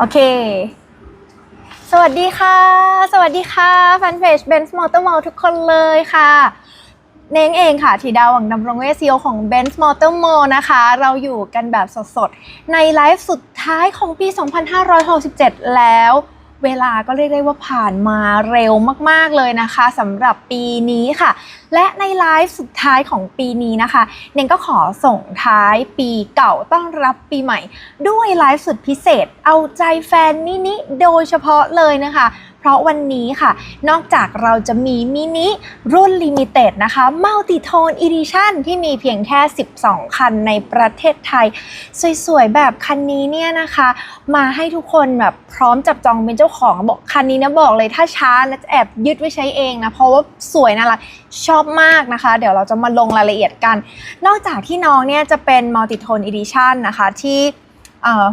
โอเค สวัสดีค่ะ สวัสดีค่ะแฟนเพจ Benz Motor Mall ทุกคนเลยค่ะเน้งเองค่ะธีดาวหวังดำรงเวซีโอของ Benz Motor Mall นะคะ เราอยู่กันแบบสดๆ ในไลฟ์สุดท้ายของปี 2567 แล้ว เวลาก็เรียกได้ว่าผ่านมาเร็วมากๆเลยนะคะสำหรับปีนี้ค่ะ และในไลฟ์สุดท้ายของปีนี้นะคะเนงก็ขอส่งท้ายปีเก่าต้อนรับปีใหม่ ด้วยไลฟ์สุดพิเศษ เอาใจแฟนมินิโดยเฉพาะเลยนะคะ เพราะวันนี้ค่ะ นอกจากเราจะมีมินิรุ่นลิมิเต็ดนะคะมัลติโทนอีดิชั่นที่มีเพียงแค่ 12 คันในประเทศไทย สวยๆ แบบคันนี้เนี่ยนะคะ มาให้ทุกคนแบบพร้อมจับจองเป็นเจ้าของบอกคันนี้นะบอกเลยถ้าช้านะจะแอบยึดไว้ใช้เองนะเพราะว่าสวยน่ารักชอบมากนะคะ เดี๋ยวเราจะมาลงรายละเอียดกัน นอกจากที่น้องเนี่ยจะเป็นมัลติโทนอีดิชันนะคะที่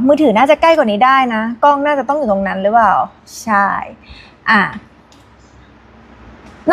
มือถือน่าจะใกล้กว่านี้ได้นะ กล้องน่าจะต้องอยู่ตรงนั้นหรือเปล่า ใช่อะ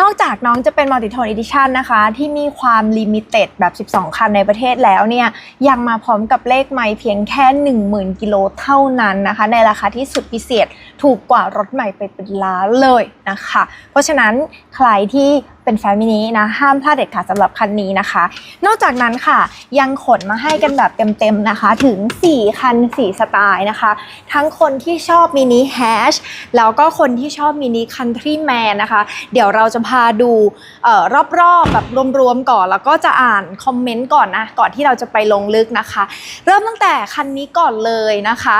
นอกจากน้องจะเป็นมัลติโทนอีดิชันนะคะ ที่มีความลิมิเต็ดแบบ 12 คันในประเทศแล้วเนี่ย ยังมาพร้อมกับเลขไม่เพียงแค่ 10,000 กิโลเท่านั้นนะคะ ในราคาที่สุดพิเศษถูกกว่ารถใหม่ไปเป็นล้านเลยนะคะ เพราะฉะนั้นใครที่ เป็นแฟมินินะห้ามพลาดเด็ดขาดสำหรับคันนี้นะคะ นอกจากนั้นค่ะยังขนมาให้กันแบบเต็มๆนะคะ ถึง 4 คัน 4 สไตล์นะคะ ทั้งคนที่ชอบมินิแฮชแล้วก็คนที่ชอบมินิคันทรีแมนนะคะ เดี๋ยวเราจะพาดูออรอบๆแบบรวมๆก่อน แล้วก็จะอ่านคอมเมนต์ก่อนนะก่อนที่เราจะไปลงลึกนะคะ เริ่มตั้งแต่คันนี้ก่อนเลยนะคะ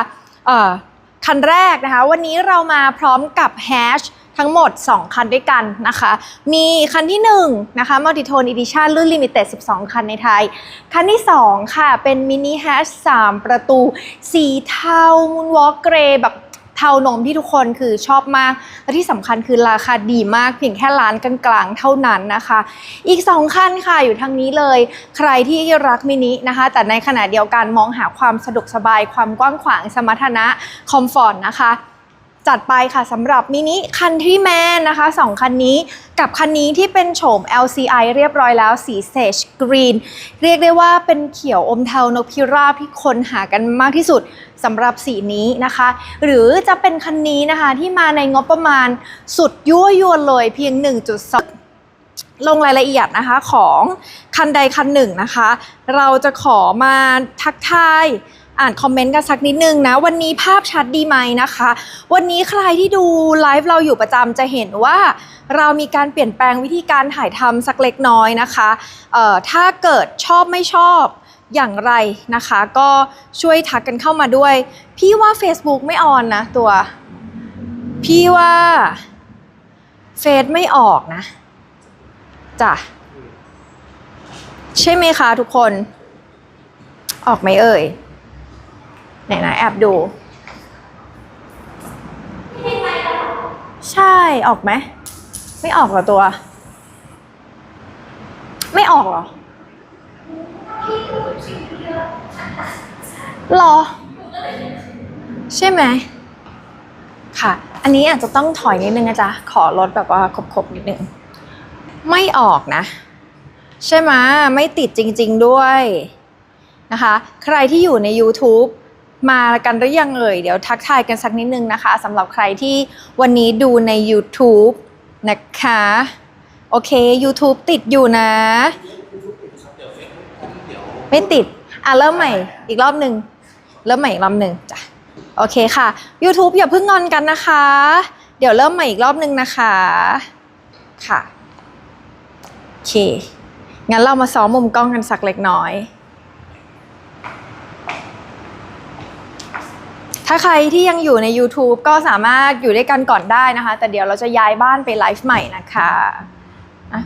คันแรกนะคะ วันนี้เรามาพร้อมกับแฮช ทั้งหมด 2 คันด้วยกันนะคะ มีคันที่1นะคะ Multitone Edition รุ่น Limited 12 คันในไทย คันที่ 2 ค่ะ เป็น Mini Hash 3 ประตู สีเทา Moonwalk Grey แบบเทานมที่ทุกคนคือชอบมาก และที่สำคัญคือราคาดีมากเพียงแค่ล้านกลางๆเท่านั้นนะคะ อีก 2 คันค่ะอยู่ทางนี้เลย ใครที่รักมินินะคะ แต่ในขณะเดียวกันมองหาความสะดวกสบายความกว้างขวางสมรรถนะคอมฟอร์ตนะคะ จัดไปค่ะสำหรับมินิคันที่แมนนะคะสองคันนี้กับคันนี้ที่เป็นโฉม LCI เรียบร้อยแล้วสีเซจกรีนเรียกได้ว่าเป็นเขียวอมเทานกพิราบที่คนหากันมากที่สุดสำหรับสีนี้นะคะ หรือจะเป็นคันนี้นะคะที่มาในงบประมาณสุดยั่วยวนเลยเพียง 1.2ลงรายละเอียดนะคะของคันใดคันหนึ่งนะคะ เราจะขอมาทักทาย อ่านคอมเมนต์กันสักนิดนึงนะ วันนี้ภาพชัดดีไหมนะคะ วันนี้ใครที่ดูไลฟ์เราอยู่ประจำจะเห็นว่าเรามีการเปลี่ยนแปลงวิธีการถ่ายทำสักเล็กน้อยนะคะเอ่อถ้าเกิดชอบไม่ชอบอย่างไรนะคะ ก็ช่วยทักกันเข้ามาด้วย พี่ว่า Facebook ไม่ออนนะตัว พี่ว่าเฟซไม่ออกนะจ้ะใช่ไหมคะทุกคน ออกไหมเอ่ย ไหนๆแอบดู ใช่ออกไหม ไม่ออกเหรอตัว ไม่ออกเหรอหรอ ใช่ไหม ค่ะ อันนี้อาจจะต้องถอยนิดนึงนะจ๊ะ ขอลดแบบว่าครบๆนิดนึง ไม่ออกนะ ใช่ไหมไม่ติดจริง ๆด้วยนะคะ ใครที่อยู่ใน YouTube มากันหรือยังเอ่ย เดี๋ยวทักทายกันสักนิดนึงนะคะสำหรับใครที่วันนี้ดูใน YouTube นะคะ โอเค YouTube ติดอยู่นะ ไม่ติด อะ เริ่มใหม่อีกรอบหนึ่งเริ่มใหม่อีกรอบหนึ่งจ้ะโอเคค่ะ YouTube อย่าเพิ่งงอนกันนะคะ เดี๋ยวเริ่มใหม่อีกรอบหนึ่งนะคะ ค่ะโอเค งั้นเรามาซ้อมมุมกล้องกันสักเล็กน้อย ถ้าใครที่ยังอยู่ใน YouTube ก็สามารถอยู่ด้วยกันก่อนได้นะคะ แต่เดี๋ยวเราจะย้ายบ้านไปไลฟ์ใหม่นะคะอะ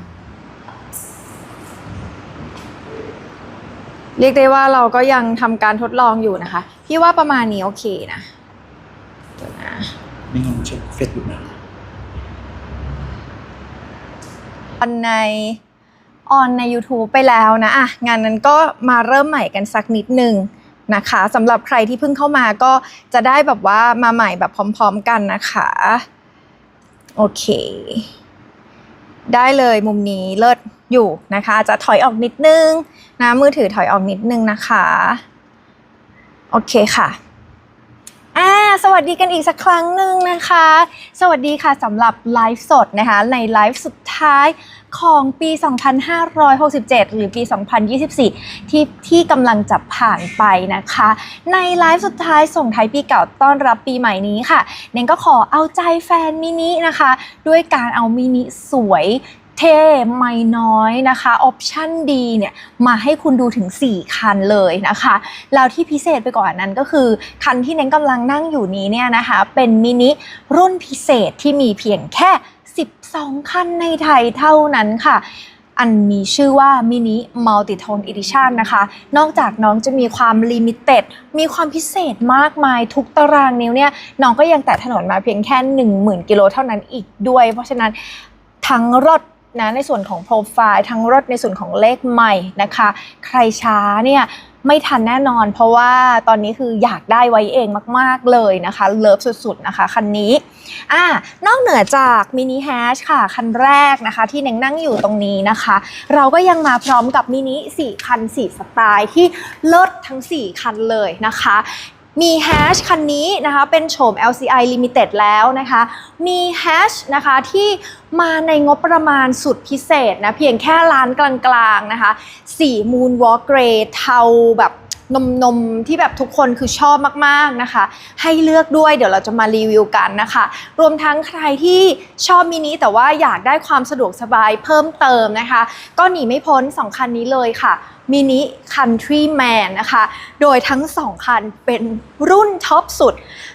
เรียกได้ว่าเราก็ยังทำการทดลองอยู่นะคะ พี่ว่าประมาณนี้โอเคนะเดี๋ยวนะไม่งั้นเช็คเฟซบุ๊กนะออนในออนใน YouTube ไปแล้วนะอะงานนั้นก็มาเริ่มใหม่กันสักนิดหนึ่ง นะคะสำหรับใครที่เพิ่งเข้ามาก็จะได้แบบว่ามาใหม่แบบพร้อมๆกันนะคะ โอเค ได้เลยมุมนี้เลิศอยู่นะคะ จะถอยออกนิดนึงนะมือถือถอยออกนิดนึงนะคะ โอเคค่ะอ่าสวัสดีกันอีกสักครั้งหนึ่งนะคะ สวัสดีค่ะสำหรับไลฟ์สดนะคะ ในไลฟ์สุดท้าย ของปี 2567 หรือปี 2024 ที่ที่กำลังจะผ่านไปนะคะ ในไลฟ์สุดท้ายส่งท้ายปีเก่าต้อนรับปีใหม่นี้ค่ะ เนงก็ขอเอาใจแฟนมินินะคะ ด้วยการเอามินิสวยเท่ไม่น้อยนะคะออปชั่นดีเนี่ยมาให้คุณดูถึง 4 คันเลยนะคะแล้วที่พิเศษไปกว่านั้นก็คือ คันที่เน้นกำลังนั่งอยู่นี้เนี่ยนะคะ เป็นมินิรุ่นพิเศษที่มีเพียงแค่ 2 คันในไทยเท่านั้นค่ะ อันมีชื่อว่ามินิมัลติโทนอีดิชันนะคะ นอกจากน้องจะมีความลิมิเต็ด มีความพิเศษมากมายทุกตารางนิ้วเนี่ย น้องก็ยังแตะถนนมาเพียงแค่ 10,000 กิโลเท่านั้นอีกด้วย เพราะฉะนั้นทั้งรถนะในส่วนของโปรไฟล์ทั้งรถในส่วนของเลขใหม่นะคะ ใครช้าเนี่ย ไม่ทันแน่นอน เพราะว่าตอนนี้คืออยากได้ไว้เองมาก ๆ เลยนะคะ เลิฟสุด ๆ นะคะ คันนี้อ่านอกเหนือจากมินิแฮชค่ะ คันแรกนะคะ ที่เน่งนั่งอยู่ตรงนี้นะคะ เราก็ยังมาพร้อมกับมินิ4คัน 4 สไตล์ที่เลิศทั้ง 4 คันเลยนะคะ มีแฮชคันนี้นะคะเป็นโฉม LCI Limited แล้วนะคะ มีแฮชนะคะที่มาในงบประมาณสุดพิเศษนะเพียงแค่ล้านกลางๆนะคะสีมูนวอลเกรเทาแบบ นมนมที่แบบทุกคนคือชอบมากๆนะคะ ให้เลือกด้วยเดี๋ยวเราจะมารีวิวกันนะคะ รวมทั้งใครที่ชอบมินิแต่ว่าอยากได้ความสะดวกสบายเพิ่มเติมนะคะ ก็หนีไม่พ้น 2 คันนี้เลยค่ะมินิคันทรีแมนนะคะ โดยทั้ง 2 คันเป็นรุ่นท็อปสุด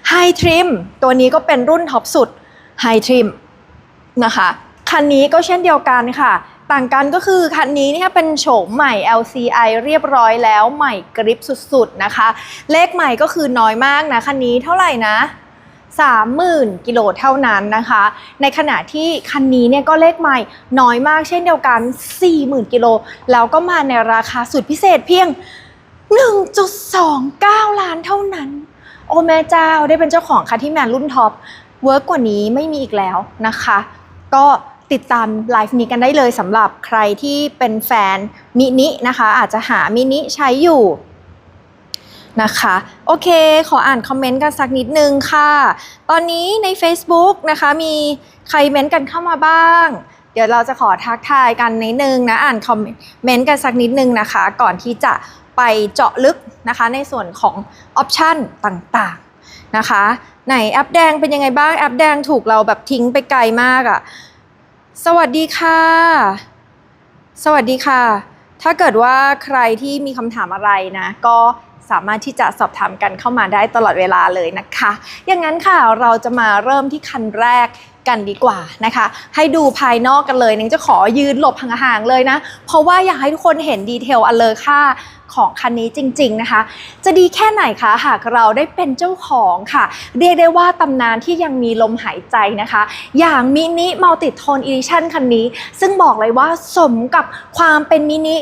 ไฮทริมตัวนี้ก็เป็นรุ่นท็อปสุดไฮทริมนะคะ คันนี้ก็เช่นเดียวกันค่ะ ต่างกันก็คือคันนี้เนี่ยเป็นโฉมใหม่ LCI เรียบร้อยแล้วใหม่กริปสุดๆนะคะ เลขใหม่ก็คือน้อยมากนะ คันนี้เท่าไหร่นะ30,000 กิโลเท่านั้นนะคะ ในขณะที่คันนี้เนี่ยก็เลขใหม่น้อยมากเช่นเดียวกัน 40,000 กิโล แล้วก็มาในราคาสุดพิเศษเพียง 1.29 ล้านเท่านั้น โอแม่เจ้าได้เป็นเจ้าของคันที่แมนรุ่นท็อปเวิร์กกว่านี้ไม่มีอีกแล้วนะคะ ก็ ติดตามไลฟ์นี้กันได้เลยสำหรับใครที่เป็นแฟนมินินะคะ อาจจะหามินิใช้อยู่นะคะ โอเค ขออ่านคอมเมนต์กันสักนิดนึงค่ะ ตอนนี้ใน Facebook นะคะ มีใครเม้นต์กันเข้ามาบ้าง เดี๋ยวเราจะขอทักทายกันนิดนึงนะ อ่านคอมเมนต์กันสักนิดนึงนะคะ ก่อนที่จะไปเจาะลึกนะคะ ในส่วนของออปชันต่างๆนะคะ ไหนแอปแดงเป็นยังไงบ้าง แอปแดงถูกเราแบบทิ้งไปไกลมากอะ่ะ สวัสดีค่ะ สวัสดีค่ะ ถ้าเกิดว่าใครที่มีคำถามอะไรนะ ก็สามารถที่จะสอบถามกันเข้ามาได้ตลอดเวลาเลยนะคะ อย่างนั้นค่ะเราจะมาเริ่มที่คันแรกกันดีกว่านะคะ ให้ดูภายนอกกันเลยเนงจะขอยืนหลบห่างๆเลยนะ เพราะว่าอยากให้ทุกคนเห็นดีเทลอันเลอค่า ของคันนี้จริง ๆนะคะ จะดีแค่ไหนคะหากเราได้เป็นเจ้าของค่ะ เรียกได้ว่าตำนานที่ยังมีลมหายใจนะคะ อย่างมินิมัลติโทนอีดิชันคันนี้ ซึ่งบอกเลยว่าสมกับความเป็นมินิ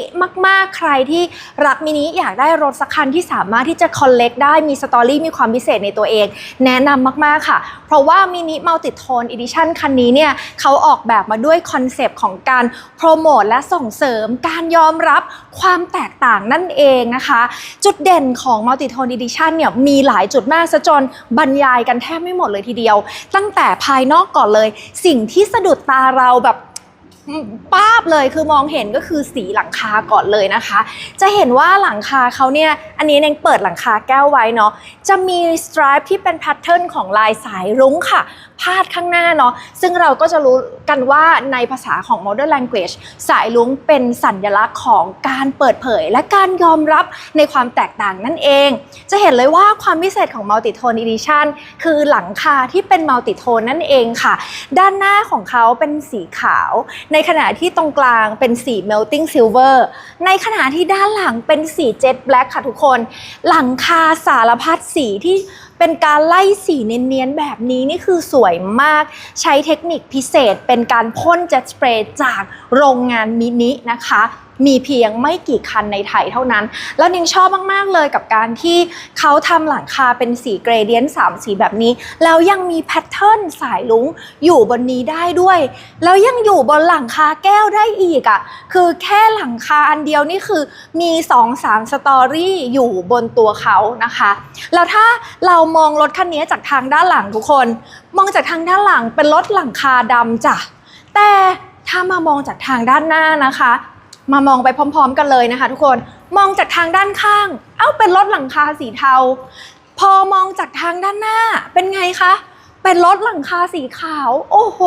มากๆใครที่รักมินิอยากได้รถสักคันที่สามารถที่จะคอลเลกได้มีสตอรี่มีความพิเศษในตัวเอง แนะนำมากๆค่ะ เพราะว่ามินิมัลติโทนอีดิชันคันนี้เนี่ยเขาออกแบบมาด้วยคอนเซปต์ของการโปรโมทและส่งเสริมการยอมรับความแตกต่างนั่นเองนะคะ จุดเด่นของ Multitone Edition เนี่ยมีหลายจุดมากซะจนบรรยายกันแทบไม่หมดเลยทีเดียว ตั้งแต่ภายนอกก่อนเลย สิ่งที่สะดุดตาเราแบบป้าบเลยคือมองเห็นก็คือสีหลังคาก่อนเลยนะคะ จะเห็นว่าหลังคาเขาเนี่ยอันนี้เองเปิดหลังคาแก้วไว้เนาะจะมีสไตรป์ที่เป็นแพทเทิร์นของลายสายรุ้งค่ะ พาดข้างหน้าเนาะซึ่งเราก็จะรู้กันว่าในภาษาของ modern language สายรุ้งเป็นสัญลักษณ์ของการเปิดเผย และการยอมรับในความแตกต่างนั่นเอง จะเห็นเลยว่าความพิเศษของ multitone edition คือหลังคาที่เป็น multitone นั่นเองค่ะ ด้านหน้าของเขาเป็นสีขาว ในขณะที่ตรงกลางเป็นสี melting silver ในขณะที่ด้านหลังเป็นสี jet black ค่ะทุกคน หลังคาสารพัดสีที่ เป็นการไล่สีเนียนๆแบบนี้นี่คือสวยมาก ใช้เทคนิคพิเศษเป็นการพ่นเจ็ตสเปรย์จากโรงงานมินินะคะ มีเพียงไม่กี่คันในไทยเท่านั้น แล้วนิงชอบมาก ๆ เลยกับการที่เขาทำหลังคาเป็นสีเกรเดียนสามสีแบบนี้ แล้วยังมีแพทเทิร์นสายลุงอยู่บนนี้ได้ด้วย แล้วยังอยู่บนหลังคาแก้วได้อีกอะ่ะ คือแค่หลังคาอันเดียวนี่คือมี2อสามสตอรี่อยู่บนตัวเขานะคะ แล้วถ้าเรามองรถคันนี้จากทางด้านหลังทุกคน มองจากทางด้านหลังเป็นรถหลังคาดำจ้ะแต่ถ้ามามองจากทางด้านหน้านะคะ มามองไปพร้อม ๆ กันเลยนะคะ ทุกคนมองจากทางด้านข้าง เอ้าเป็นรถหลังคาสีเทา พอมองจากทางด้านหน้าเป็นไงคะเป็นรถหลังคาสีขาว โอ้โห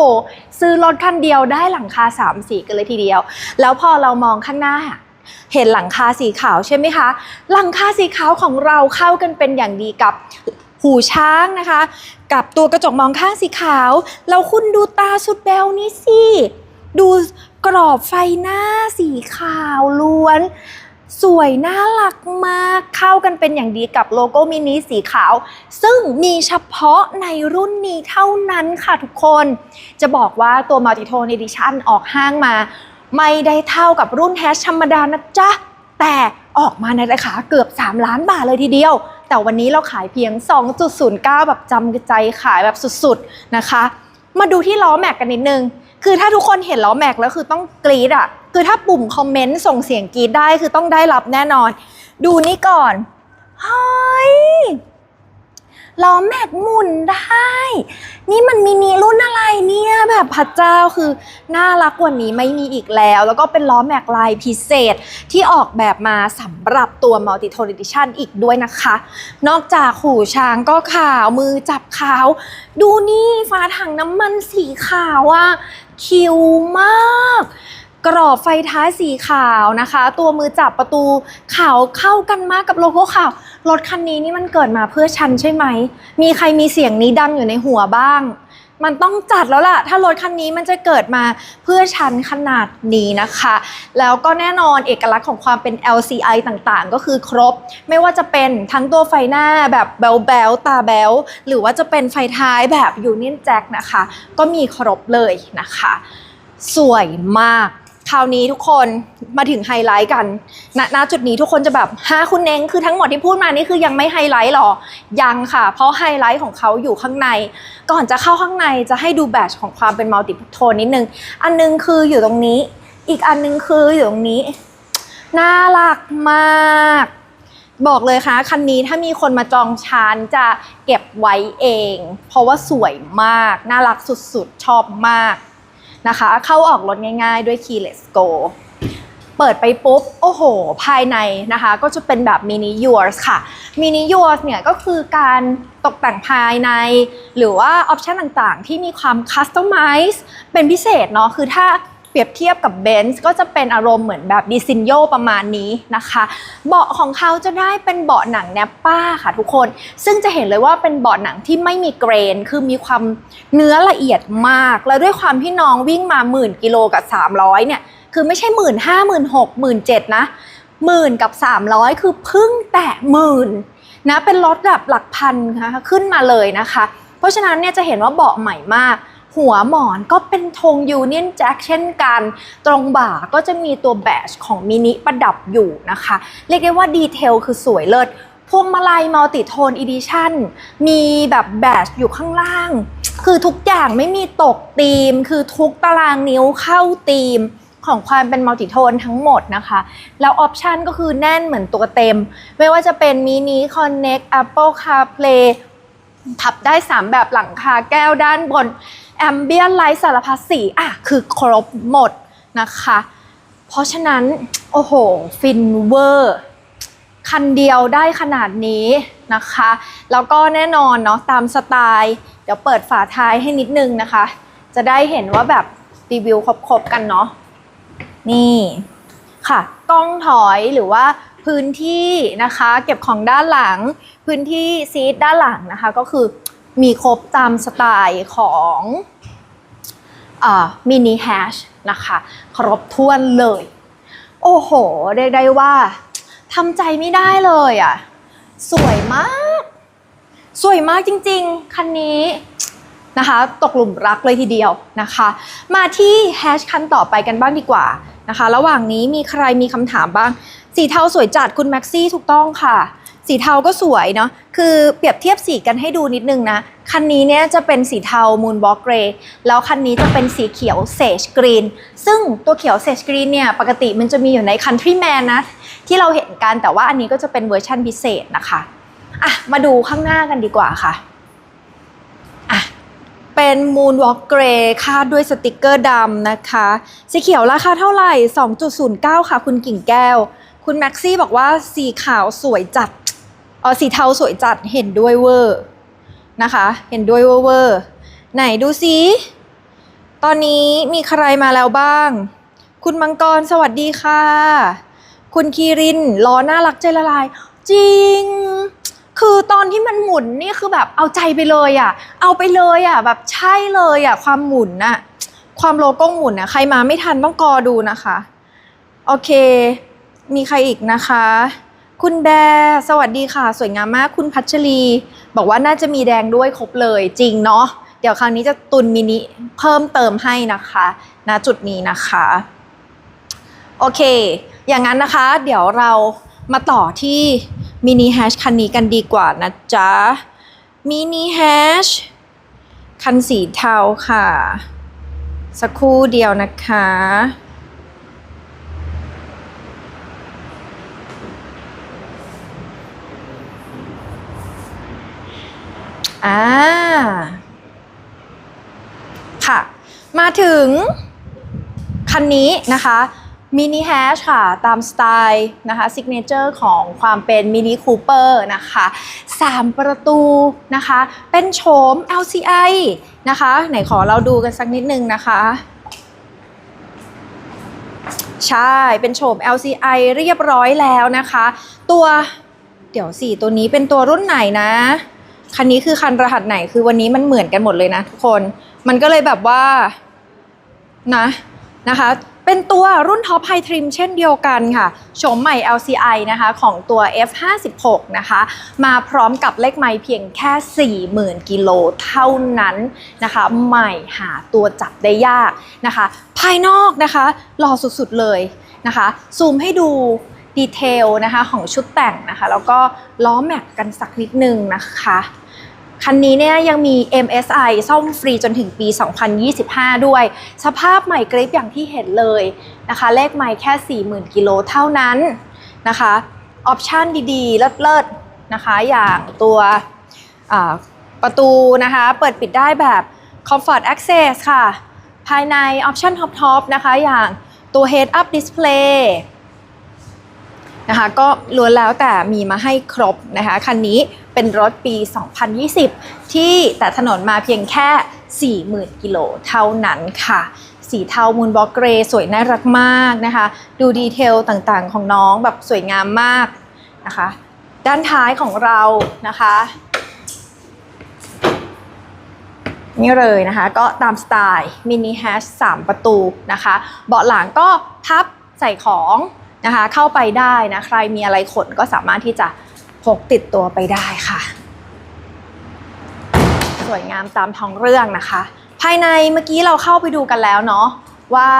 ซื้อรถคันเดียวได้หลังคาสามสีกันเลยทีเดียว แล้วพอเรามองข้างหน้า เห็นหลังคาสีขาวใช่ไหมคะ หลังคาสีขาวของเราเข้ากันเป็นอย่างดีกับหูช้างนะคะ กับตัวกระจกมองข้างสีขาวแล้วคุณดูตาสุดแบวนี้สิ ดูกรอบไฟหน้าสีขาวล้วน สวยน่ารักมากเข้ากันเป็นอย่างดีกับโลโก้มินิสีขาว ซึ่งมีเฉพาะในรุ่นนี้เท่านั้นค่ะทุกคน จะบอกว่าตัว Multitone Edition ออกห้างมา ไม่ได้เท่ากับรุ่นแฮชธรรมดานะจ๊ะ แต่ออกมาในราคาเกือบ 3 ล้านบาทเลยทีเดียว แต่วันนี้เราขายเพียง 2.09 แบบจำใจขายแบบสุดๆนะคะ มาดูที่ล้อแม็กกันนิดนึง คือถ้าทุกคนเห็นล้อแม็กแล้วคือต้องกรี๊ดอะ คือถ้าปุ่มคอมเมนต์ส่งเสียงกรี๊ดได้คือต้องได้รับแน่นอน ดูนี่ก่อนเฮ้ยล้อแม็กหมุนได้ นี่มันมินิรุ่นอะไรเนี่ยแบบพระเจ้าคือน่ารักกว่านี้ไม่มีอีกแล้ว แล้วก็เป็นล้อแม็กลายพิเศษที่ออกแบบมาสำหรับตัว Multi-Tone Edition อีกด้วยนะคะ นอกจากหูช้างก็ขาวมือจับขาว ดูนี่ฝาถังน้ำมันสีขาวอะ คิวมาก กรอบไฟท้ายสีขาวนะคะ ตัวมือจับประตูขาวเข้ากันมากกับโลโก้ขาว รถคันนี้นี่มันเกิดมาเพื่อฉันใช่ไหม มีใครมีเสียงนี้ดังอยู่ในหัวบ้าง มันต้องจัดแล้วล่ะ ถ้ารถคันนี้มันจะเกิดมาเพื่อชั้นขนาดนี้นะคะ แล้วก็แน่นอนเอกลักษณ์ของความเป็น LCI ต่างๆ ก็คือครบ ไม่ว่าจะเป็นทั้งตัวไฟหน้าแบบแบลแบลตาแบลหรือว่าจะเป็นไฟท้ายแบบยูเนียนแจ็คนะคะ ก็มีครบเลยนะคะ สวยมาก คราวนี้ทุกคนมาถึงไฮไลท์กันณณจุดนี้ทุกคนจะแบบฮะคุณเน้งคือทั้งหมดที่พูดมานี่คือยังไม่ไฮไลท์หรอ ยังค่ะ เพราะไฮไลท์ของเขาอยู่ข้างใน ก่อนจะเข้าข้างในจะให้ดูแบตของความเป็นมัลติโทนนิดนึง อันนึงคืออยู่ตรงนี้ อีกอันนึงคืออยู่ตรงนี้ น่ารักมาก บอกเลยค่ะคันนี้ถ้ามีคนมาจองชานจะเก็บไว้เอง เพราะว่าสวยมาก น่ารักสุดๆ ชอบมาก นะคะ เข้าออกรถง่ายๆด้วย Keyless Go เปิดไปปุ๊บ โอ้โห ภายในนะคะ ก็จะเป็นแบบ Mini Yours ค่ะ Mini Yours เนี่ยก็คือการตกแต่งภายใน หรือว่าออปชันต่างๆ ที่มีความ Customize เป็นพิเศษเนาะคือถ้า เปรียบเทียบกับ Benz ก็จะเป็นอารมณ์เหมือนแบบดิซินโยประมาณนี้นะคะ เบาะของเขาจะได้เป็นเบาะหนังแนปป้าค่ะทุกคน ซึ่งจะเห็นเลยว่าเป็นเบาะหนังที่ไม่มีเกรน คือมีความเนื้อละเอียดมาก แล้วด้วยความที่น้องวิ่งมาหมื่นกิโลกับ 300 เนี่ย คือไม่ใช่หมื่นห้าหมื่นหกหมื่นเจ็ดนะหมื่นกับ 300 คือพึ่งแตะหมื่นนะเป็นรถแบบหลักพันนะคะขึ้นมาเลยนะคะ เพราะฉะนั้นเนี่ยจะเห็นว่าเบาะใหม่มาก หัวหมอนก็เป็นธงยูเนียนแจ็คเช่นกัน ตรงบ่าก็จะมีตัวแบชของมินิประดับอยู่นะคะ เรียกได้ว่าดีเทลคือสวยเลิศพวงมาลัยมัลติโทนอีดิชั่นมีแบบแบชอยู่ข้างล่าง คือทุกอย่างไม่มีตกธีม คือทุกตารางนิ้วเข้าธีมของความเป็นมัลติโทนทั้งหมดนะคะ แล้วออปชันก็คือแน่นเหมือนตัวเต็ม ไม่ว่าจะเป็นมินิ Connect Apple CarPlay พับได้ 3 แบบหลังคาแก้วด้านบน แอมเบียนไลท์สารพัดสีอะคือครบหมดนะคะ เพราะฉะนั้น โอ้โห ฟินเวอร์ คันเดียวได้ขนาดนี้นะคะ แล้วก็แน่นอนเนาะตามสไตล์ เดี๋ยวเปิดฝาท้ายให้นิดนึงนะคะ จะได้เห็นว่าแบบรีวิวครบๆกันเนาะนี่ค่ะ กล้องถอยหรือว่าพื้นที่นะคะ เก็บของด้านหลัง พื้นที่ซีทด้านหลังนะคะ ก็คือมีครบตามสไตล์ของ มินิแฮชนะคะครบถ้วนเลย โอ้โห เรียกได้ว่าทำใจไม่ได้เลยอะ สวยมาก สวยมากจริงๆ คันนี้นะคะ ตกหลุมรักเลยทีเดียวนะคะ มาที่แฮชคันต่อไปกันบ้างดีกว่านะคะ ระหว่างนี้มีใครมีคำถามบ้าง สีเทาสวยจัดคุณแม็กซี่ถูกต้องค่ะ สีเทาก็สวยเนาะ คือเปรียบเทียบสีกันให้ดูนิดนึงนะ คันนี้เนี่ยจะเป็นสีเทามูนบล็อกเกรย์แล้วคันนี้จะเป็นสีเขียวเซจกรีน ซึ่งตัวเขียวเซจกรีนเนี่ยปกติมันจะมีอยู่ใน Countryman นะ ที่เราเห็นกันแต่ว่าอันนี้ก็จะเป็นเวอร์ชันพิเศษนะคะ อะ มาดูข้างหน้ากันดีกว่าค่ะ อะ เป็นมูนวอล์กเกรย์คาดด้วยสติกเกอร์ดำนะคะ สีเขียวราคาเท่าไหร่ 2.09 ค่ะ คุณกิ่งแก้ว คุณแม็กซี่บอกว่าสีขาวสวยจัด ออสีเทาสวยจัดเห็นด้วยเวอร์นะคะ เห็นด้วยเวอร์เวอร์ไหนดูซิตอนนี้มีใครมาแล้วบ้าง คุณมังกรสวัสดีค่ะ คุณคีรินล้อน่ารักใจละลาย จริง คือตอนที่มันหมุนนี่คือแบบเอาใจไปเลยอะ เอาไปเลยอะ แบบใช่เลยอะ ความหมุนน่ะ ความโลโก้หมุนน่ะ ใครมาไม่ทันต้องกอดูนะคะ โอเค มีใครอีกนะคะ คุณแดสวัสดีค่ะ สวยงามมากคุณพัชรี บอกว่าน่าจะมีแดงด้วยครบเลยจริงเนาะเดี๋ยวครั้งนี้จะตุนมินิเพิ่มเติมให้นะคะณจุดนี้นะคะ โอเค อย่างนั้นนะคะ เดี๋ยวเรามาต่อที่มินิแฮชคันนี้กันดีกว่านะจ๊ะมินิแฮชคันสีเทาค่ะ สักครู่เดียวนะคะ อ่า ค่ะ มาถึง คันนี้นะคะมินิแฮชค่ะ ตามสไตล์นะคะซิกเนเจอร์ของความเป็นมินิคูเปอร์นะคะ3 ประตูนะคะ เป็นโฉม LCI นะคะ ไหนขอเราดูกันสักนิดนึงนะคะ ใช่ เป็นโฉม LCI เรียบร้อยแล้วนะคะ ตัวเดี๋ยวสี่ตัวนี้เป็นตัวรุ่นไหนนะ คันนี้คือคันรหัสไหนคือวันนี้มันเหมือนกันหมดเลยนะทุกคน มันก็เลยแบบว่านะนะคะ เป็นตัวรุ่นท็อปไฮทริมเช่นเดียวกันค่ะโฉมใหม่ LCI นะคะของตัว F56 นะคะ มาพร้อมกับเลขไมล์เพียงแค่ 40,000 กิโลเท่านั้นนะคะ ใหม่หาตัวจับได้ยากนะคะ ภายนอกนะคะหล่อสุดๆเลยนะคะ ซูมให้ดูดีเทลนะคะของชุดแต่งนะคะ แล้วก็ล้อแม็กกันสักนิดนึงนะคะ คันนี้เนี่ยยังมี MSI ซ่อมฟรีจนถึงปี 2025 ด้วย สภาพใหม่กริปอย่างที่เห็นเลยนะคะ เลขใหม่แค่ 40,000 กิโลเท่านั้นนะคะออปชันดีๆ เลิศๆนะคะ อย่างตัวประตูนะคะ เปิดปิดได้แบบ Comfort Access ค่ะ ภายในออปชันท็อปๆนะคะ อย่างตัว Head Up Display นะคะก็ล้วนแล้วแต่มีมาให้ครบนะคะคันนี้เป็นรถปี 2020 ที่แต่ถนนมาเพียงแค่ 40,000 กิโลเท่านั้นค่ะ สีเทามูนบล็อกเกรย์สวยน่ารักมากนะคะ ดูดีเทลต่างๆของน้องแบบสวยงามมากนะคะ ด้านท้ายของเรานะคะนี่เลยนะคะก็ตามสไตล์มินิแฮช3ประตูนะคะ เบาะหลังก็พับใส่ของ นะคะเข้าไปได้นะใครมีอะไรขนก็สามารถที่จะพกติดตัวไปได้ค่ะ สวยงามตามท้องเรื่องนะคะ ภายในเมื่อกี้เราเข้าไปดูกันแล้วเนาะว่า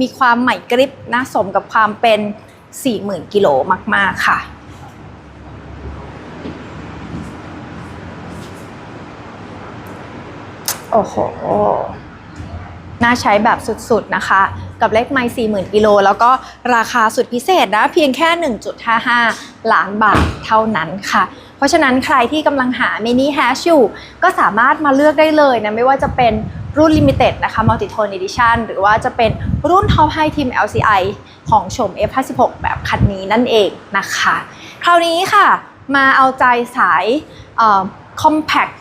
มีความใหม่กริบนะสมกับความเป็น 40,000 กิโลมาก ๆ ค่ะโอ้โห น่าใช้แบบสุดๆนะคะ กับเลขไมล์40,000กิโลแล้วก็ราคาสุดพิเศษนะเพียงแค่ 1.55 ล้านบาทเท่านั้นค่ะ เพราะฉะนั้นใครที่กำลังหามินิแฮชอยู่ก็สามารถมาเลือกได้เลยนะไม่ว่าจะเป็นรุ่น Limited นะคะ Multi-Tone Edition หรือว่าจะเป็นรุ่น Top High Team LCI ของชม F56 แบบคันนี้นั่นเองนะคะ คราวนี้ค่ะ มาเอาใจสาย Compact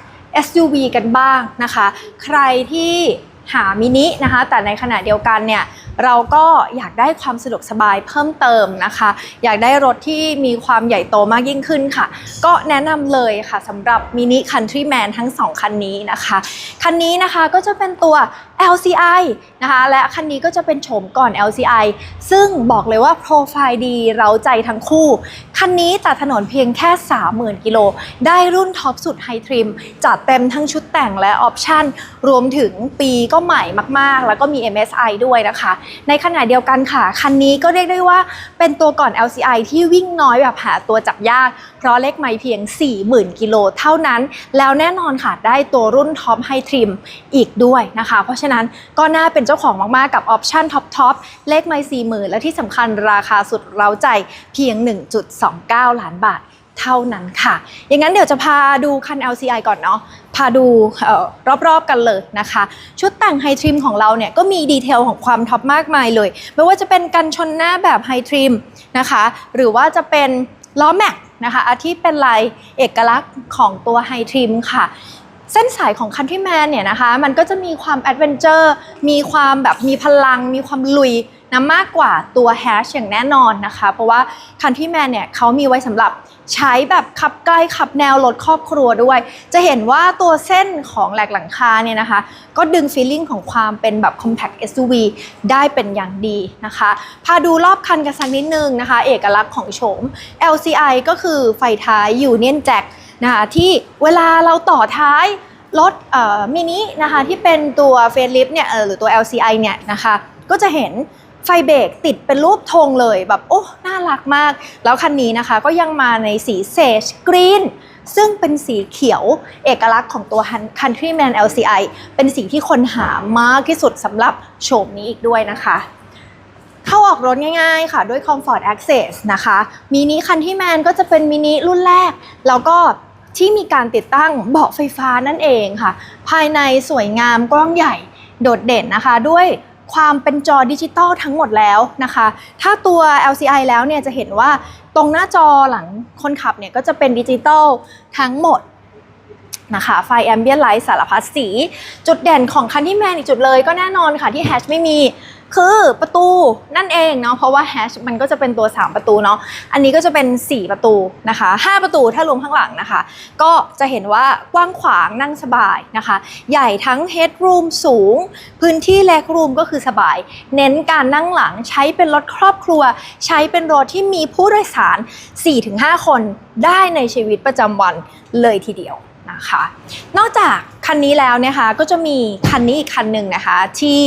SUV กันบ้างนะคะ ใครที่ หามินินะคะ แต่ในขณะเดียวกันเนี่ยเราก็อยากได้ความสะดวกสบายเพิ่มเติมนะคะ อยากได้รถที่มีความใหญ่โตมากยิ่งขึ้นค่ะ ก็แนะนำเลยค่ะสำหรับมินิ Countryman ทั้ง 2 คันนี้นะคะ คันนี้นะคะก็จะเป็นตัว LCI นะคะและคันนี้ก็จะเป็นโฉมก่อน LCI ซึ่งบอกเลยว่าโปรไฟล์ดีเราใจทั้งคู่ คันนี้ตัดถนนเพียงแค่ 30,000 กิโล ได้รุ่นท็อปสุดไฮทริมจัดเต็มทั้งชุดแต่งและออปชั่น รวมถึงปีก็ใหม่มาก ๆ แล้วก็มี MSI ด้วยนะคะในขณะเดียวกันค่ะ คันนี้ก็เรียกได้ว่าเป็นตัวก่อน LCI ที่วิ่งน้อยแบบหาตัวจับยาก เพราะเลขไมล์เพียง 40,000 กิโลเท่านั้น แล้วแน่นอนค่ะ ได้ตัวรุ่นท็อปไฮทริมอีกด้วยนะคะ เพราะฉะนั้นก็น่าเป็นเจ้าของมาก ๆ กับออปชั่นท็อปทอปเลขไมล์40,000 และที่สำคัญราคาสุดเร้าใจเพียง 1.29 ล้านบาท เท่านั้นค่ะ อย่างนั้นเดี๋ยวจะพาดูคัน LCI ก่อนเนาะ พาดูออรอบๆกันเลยนะคะ ชุดแต่งไฮทริมของเราเนี่ยก็มีดีเทลของความท็อปมากมายเลย ไม่ว่าจะเป็นกันชนหน้าแบบไฮทริมนะคะ หรือว่าจะเป็นล้อแม็กนะคะที่เป็นลายเอกลักษณ์ของตัวไฮทริมค่ะเส้นสายของคันที่แมนเนี่ยนะคะ มันก็จะมีความแอดเวนเจอร์ มีความแบบมีพลัง มีความลุยนะมากกว่าตัวแฮชอย่างแน่นอนนะคะ เพราะว่าคันที่แมนเนี่ยเขามีไว้สำหรับ ใช้แบบขับใกล้ขับแนวรถครอบครัวด้วย จะเห็นว่าตัวเส้นของแหลกหลังคาเนี่ยนะคะ ก็ดึงฟีลลิ่งของความเป็นแบบ compact SUV ได้เป็นอย่างดีนะคะ พาดูรอบคันกันสักนิดนึงนะคะ เอกลักษณ์ของโฉม LCI ก็คือไฟท้าย Union Jack นะคะที่เวลาเราต่อท้ายรถมินินะคะที่เป็นตัวเฟรนลิฟเนี่ยหรือตัว LCI เนี่ยนะคะ ก็จะเห็น ไฟเบรกติดเป็นรูปธงเลยแบบโอ้ น่ารักมาก แล้วคันนี้นะคะก็ยังมาในสีเซจกรีนซึ่งเป็นสีเขียวเอกลักษณ์ของตัว Countryman LCI เป็นสีที่คนหามากที่สุดสำหรับโฉมนี้อีกด้วยนะคะ เข้าออกรถง่ายๆ ค่ะด้วย Comfort Access นะคะมินิคันที่แมนก็จะเป็นมินิรุ่นแรก แล้วก็ที่มีการติดตั้งเบาะไฟฟ้านั่นเองค่ะ ภายในสวยงามกว้างใหญ่โดดเด่นนะคะด้วย ความเป็นจอดิจิตอลทั้งหมดแล้วนะคะ ถ้าตัว LCI แล้วเนี่ยจะเห็นว่าตรงหน้าจอหลังคนขับเนี่ยก็จะเป็นดิจิตอลทั้งหมดนะคะไฟแอมเบียนไลท์สารพัดสี จุดเด่นของคันที่แมนอีกจุดเลยก็แน่นอนค่ะที่แฮชไม่มี คือประตูนั่นเองเนาะเพราะว่าแฮชมันก็จะเป็นตัว 3 ประตูเนาะอันนี้ก็จะเป็น 4 ประตูนะคะ 5 ประตูถ้ารวมข้างหลังนะคะ ก็จะเห็นว่ากว้างขวางนั่งสบายนะคะ ใหญ่ทั้งเฮดรูมสูง พื้นที่แลกรูมก็คือสบาย เน้นการนั่งหลังใช้เป็นรถครอบครัว ใช้เป็นรถที่มีผู้โดยสาร 4-5 คนได้ในชีวิตประจำวันเลยทีเดียวนะคะ นอกจาก คันนี้แล้วนะคะก็จะมีคันนี้อีกคันหนึ่งนะคะ ที่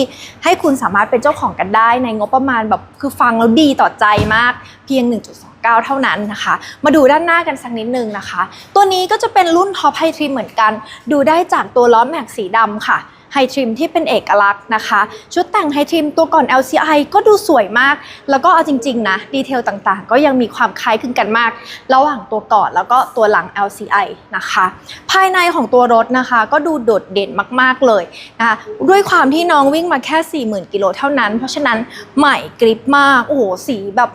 ให้คุณสามารถเป็นเจ้าของกันได้ในงบประมาณแบบคือฟังแล้วดีต่อใจมากเพียง 1.29 เท่านั้นนะคะ มาดูด้านหน้ากันสักนิดนึงนะคะ ตัวนี้ก็จะเป็นรุ่นท็อปไฮทริมเหมือนกัน ดูได้จากตัวล้อแม็กสีดำค่ะ ไฮทริมที่เป็นเอกลักษณ์นะคะ ชุดแต่งไฮทริมตัวก่อน LCI ก็ดูสวยมาก แล้วก็เอาจริงๆนะ ดีเทลต่างๆ ก็ยังมีความคล้ายคลึงกันมาก ระหว่างตัวก่อนแล้วก็ตัวหลัง LCI นะคะ ภายในของตัวรถนะคะ ก็ดูโดดเด่นมากๆเลยนะคะด้วยความที่น้องวิ่งมาแค่ 40,000กิโลเท่านั้น เพราะฉะนั้นใหม่กริปมากโอ้โหสีแบบ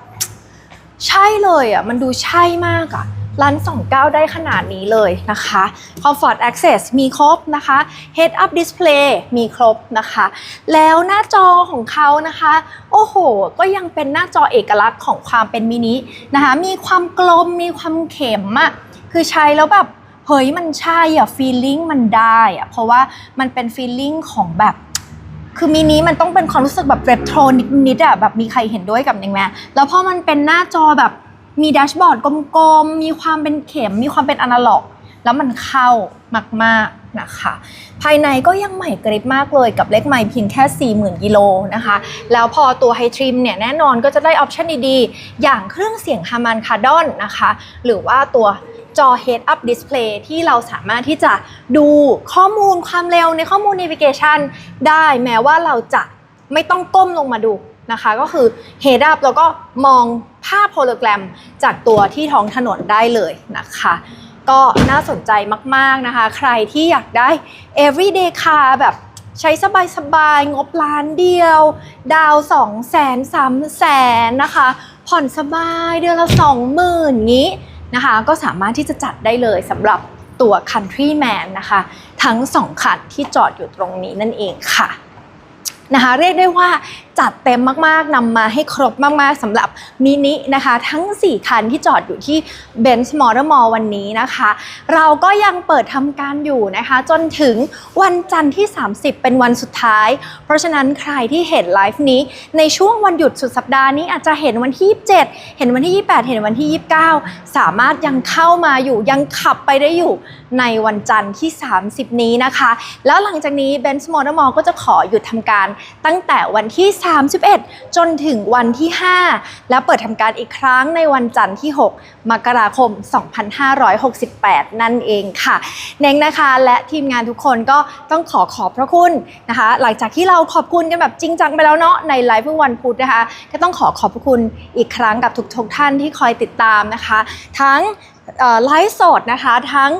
ใช่เลยอะมันดูใช่มากอะ ร้าน29 ได้ขนาดนี้เลยนะคะ Comfort Access มีครบนะคะ Head Up Display มีครบนะคะ แล้วหน้าจอของเขานะคะ โอ้โห ก็ยังเป็นหน้าจอเอกลักษณ์ของความเป็นมินินะคะ มีความกลม มีความเข็มอะคือใช้แล้วแบบเฮ้ยมันใช่อะฟีลลิ่งมันได้อะเพราะว่ามันเป็นฟีลลิ่งของแบบ คือมินิมันต้องเป็นความรู้สึกแบบเรโทรนิดๆอะแบบมีใครเห็นด้วยกับนิงไหมแล้วพอมันเป็นหน้าจอแบบ มีแดชบอร์ดกลมๆ มีความเป็นเข็ม มีความเป็นอนาล็อก แล้วมันเข้ามากๆนะคะ ภายในก็ยังใหม่กริบมากเลยกับเลขใหม่เพียงแค่ 40,000กิโลนะคะ แล้วพอตัวไฮทริมเนี่ยแน่นอนก็จะได้ออปชันดีๆ อย่างเครื่องเสียงฮามันคาร์ดอนนะคะ หรือว่าตัวจอ Head Up Display ที่เราสามารถที่จะดูข้อมูลความเร็วในข้อมูล Navigation ได้แม้ว่าเราจะไม่ต้องก้มลงมาดูนะคะ ก็คือ Head Up แล้วก็มองภาพโฮโลแกรมจากตัวที่ท้องถนนได้เลยนะคะ ก็น่าสนใจมากๆนะคะ ใครที่อยากได้ everyday car แบบใช้สบายๆ งบล้านเดียว ดาว2 0 0 0 0 0 3แสนนะคะ ผ่อนสบายเดือนละ20,000งี้นะคะ ก็สามารถที่จะจัดได้เลยสำหรับตัว Countryman นะคะ ทั้ง2คันที่จอดอยู่ตรงนี้นั่นเองค่ะนะคะเรียกได้ว่า จัดเต็มมากๆนำมาให้ครบมากๆสำหรับมินินะคะ ทั้ง 4 คันที่จอดอยู่ที่ Benz Motor Mall วันนี้นะคะ เราก็ยังเปิดทำการอยู่นะคะ จนถึงวันจันทร์ที่ 30 เป็นวันสุดท้าย เพราะฉะนั้นใครที่เห็นไลฟ์นี้ในช่วงวันหยุดสุดสัปดาห์นี้อาจจะเห็นวันที่ 27 เห็นวันที่ 28 เห็นวันที่ 29 สามารถยังเข้ามาอยู่ยังขับไปได้อยู่ในวันจันทร์ที่ 30 นี้นะคะ แล้วหลังจากนี้ Benz Motor Mall ก็จะขอหยุดทำการตั้งแต่วันที่31 จนถึงวันที่ 5 และเปิดทำการอีกครั้งในวันจันทร์ที่ 6 มกราคม 2568 นั่นเองค่ะ เน้งนะคะและทีมงานทุกคนก็ต้องขอขอบพระคุณนะคะ หลังจากที่เราขอบคุณกันแบบจริงจังไปแล้วเนาะในไลฟ์เมื่อวันพุธนะคะ ก็ต้องขอขอบพระคุณอีกครั้งกับทุกๆท่านที่คอยติดตามนะคะ ทั้ง ไลฟ์สดนะคะ ทั้ง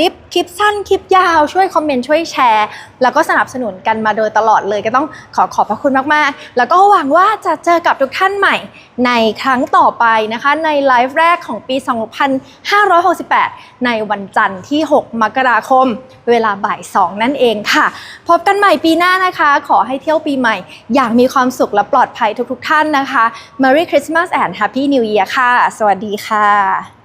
ลิปคลิปสั้นคลิปยาวช่วยคอมเมนต์ช่วยแชร์ แล้วก็สนับสนุนกันมาโดยตลอดเลยก็ต้องขอขอบพระคุณมากๆ แล้วก็หวังว่าจะเจอกับทุกท่านใหม่ในครั้งต่อไปนะคะ ในไลฟ์แรกของปี 2568 ในวันจันทร์ที่ 6 มกราคม เวลาบ่าย 2 นั่นเองค่ะ พบกันใหม่ปีหน้านะคะ ขอให้เที่ยวปีใหม่ อย่างมีความสุขและปลอดภัยทุกๆท่านนะคะ Merry Christmas and Happy New Year ค่ะ สวัสดีค่ะ